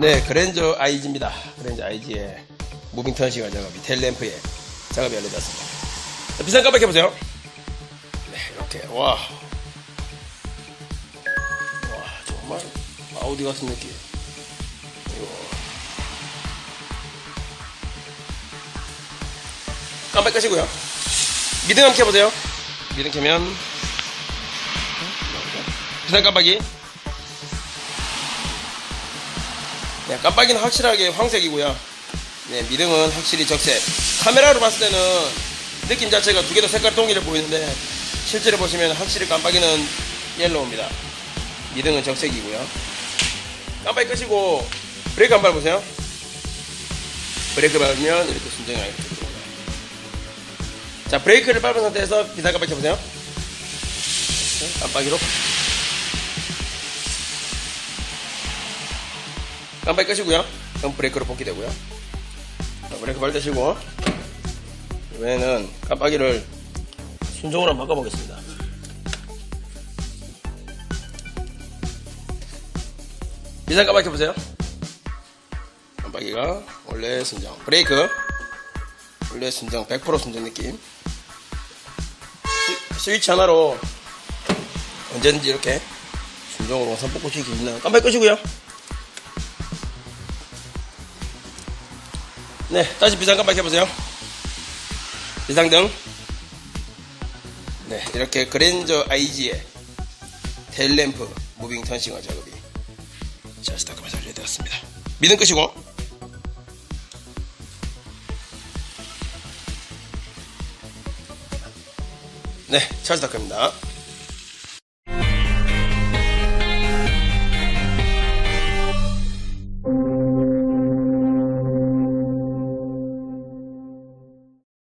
네, 그랜저 IG입니다. 그랜저 IG의 무빙 턴싱어 작업이 텔램프에 작업이. 자, 비싼 깜빡 해보세요. 네, 이렇게 와, 와 정말 아우디 같은 느낌. 깜빡 끄시고요. 미등 한번 켜보세요. 미등 켜면 비싼 깜빡이. 네, 깜빡이는 확실하게 황색이고요. 네, 미등은 확실히 적색. 카메라로 봤을 때는 느낌 자체가 두 개 다 색깔 동일해 보이는데 실제로 보시면 확실히 깜빡이는 옐로우입니다. 미등은 적색이고요. 깜빡이 끄시고 브레이크 한번 밟으세요. 브레이크 밟으면 이렇게 순정이 이렇게 들어옵니다. 자, 브레이크를 밟은 상태에서 비상 깜빡이 켜보세요. 깜빡이로 깜빡이 끄시고요. 그럼 브레이크로 복귀되고요. 자, 브레이크 밟으시고 이번에는 깜빡이를 순정으로 한번 바꿔보겠습니다. 비상 깜빡이 켜보세요. 깜빡이가 원래 순정. 브레이크 원래 순정 100% 순정 느낌. 스- 스위치 하나로 언제든지 이렇게 순정으로 시킬 수 있는 깜빡이 끄시고요. 네, 다시 비상 깜빡이 해보세요. 비상등. 네, 이렇게 그랜저 IG의 텔램프 무빙 턴싱어 작업이 자, 스타트가 완료되었습니다. 미등 끄시고. 네, 차 스타트입니다.